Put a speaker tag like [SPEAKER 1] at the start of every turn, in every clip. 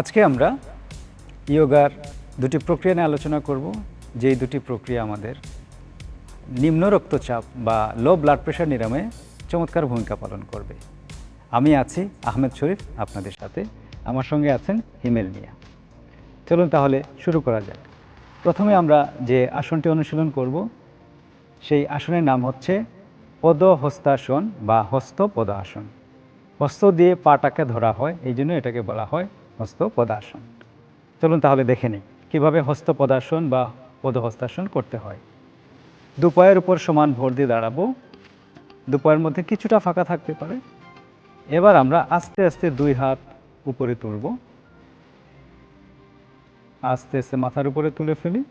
[SPEAKER 1] আজকে আমরা ইয়োগার দুটি প্রক্রিয়া নিয়ে আলোচনা করব, যেই দুটি প্রক্রিয়া আমাদের নিম্ন রক্তচাপ বা লো ব্লাড প্রেশার নিরাময়ে চমৎকার ভূমিকা পালন করবে। আমি আছি আহমেদ শরীফ, আপনাদের সাথে। আমার সঙ্গে আছেন হিমেল মিয়া। চলুন তাহলে শুরু করা যাক। প্রথমে আমরা যে আসনটি অনুশীলন করব, সেই আসনের নাম হচ্ছে পদ হস্তাসন বা হস্ত পদাসন হস্ত দিয়ে পাটাকে ধরা হয়, এই জন্য এটাকে বলা হয় হস্ত চলুন তাহলে দেখে নিই, কীভাবে হস্ত বা পদহস্তাসন করতে হয়। দুপায়ের উপর সমান ভর দিয়ে দাঁড়াবো দুপায়ের মধ্যে কিছুটা ফাঁকা থাকতে পারে। এবার আমরা আস্তে আস্তে দুই হাত উপরে তুলব। আস্তে আস্তে মাথার উপরে তুলে ফেলি।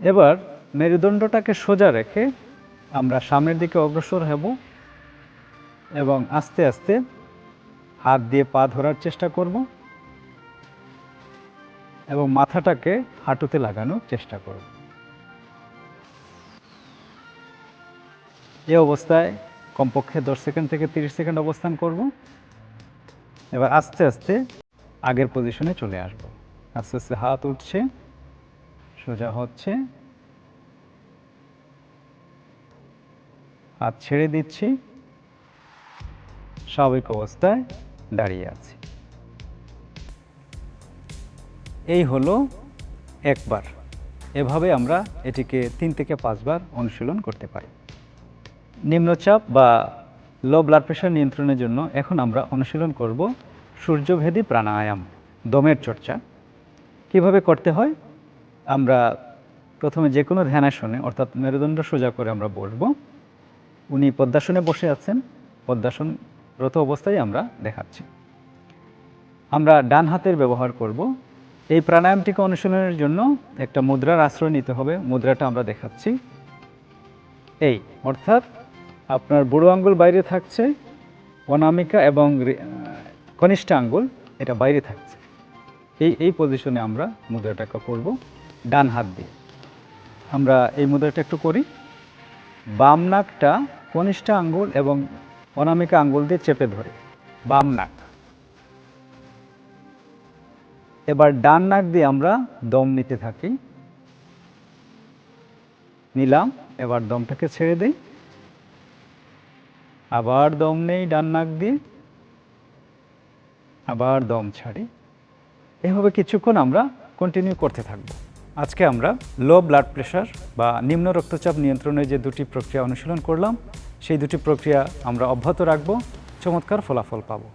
[SPEAKER 1] এবার মেরুদণ্ডটাকে সোজা রেখে আমরা সামনের দিকে অগ্রসর হব এবং আস্তে আস্তে হাত দিয়ে পা ধরার চেষ্টা করব এবং মাথাটাকে হাঁটুতে লাগানোর চেষ্টা করব। এই অবস্থায় কমপক্ষে দশ সেকেন্ড থেকে তিরিশ সেকেন্ড অবস্থান করব। এবার আস্তে আস্তে আগের পজিশনে চলে আসব। আস্তে আস্তে হাত উঠছে, সোজা হচ্ছে। হাত ছেড়ে দিচ্ছি। স্বাভাবিক অবস্থায় দাঁড়িয়ে আছি। এই হলো একবার। এভাবে আমরা এটিকে তিন থেকে পাঁচবার অনুশীলন করতে পারি। নিম্নচাপ বা লো ব্লাড প্রেশার নিয়ন্ত্রণের জন্য এখন আমরা অনুশীলন করব সূর্যভেদী প্রাণায়াম, দমের চর্চা। কীভাবে করতে হয়? আমরা প্রথমে যে কোনো ধ্যানাসনে অর্থাৎ মেরুদণ্ড সোজা করে আমরা বসবো। উনি পদ্মাসনে বসে আছেন। পদ্মাসনরত অবস্থায় আমরা দেখাচ্ছি। আমরা ডান হাতের ব্যবহার করব। এই প্রাণায়ামটিকে অনুশীলনের জন্য একটা মুদ্রার আশ্রয় নিতে হবে। মুদ্রাটা আমরা দেখাচ্ছি। এই, অর্থাৎ আপনার বুড়ো আঙ্গুল বাইরে থাকছে, অনামিকা এবং কনিষ্ঠ আঙ্গুল এটা বাইরে থাকছে। এই এই পজিশনে আমরা মুদ্রাটাকে করব ডান হাত দিয়ে। আমরা এই মুদ্রাটা একটু করি। বাম নাকটা কনিষ্ঠ আঙ্গুল এবং অনামিকা আঙ্গুল দিয়ে চেপে ধরে, বাম নাক। এবার ডান নাক দিয়ে আমরা দম নিতে থাকি। নিলাম, এবার দমটাকে ছেড়ে দিই। আবার দম নেই ডান নাক দিয়ে। আবার দম ছাড়ি। এভাবে কিছুক্ষণ আমরা কন্টিনিউ করতে থাকব। আজকে আমরা লো ব্লাড প্রেশার বা নিম্ন রক্তচাপ নিয়ন্ত্রণে যে দুটি প্রক্রিয়া অনুশীলন করলাম, সেই দুটি প্রক্রিয়া আমরা অব্যাহত রাখব। চমৎকার ফলাফল পাবো।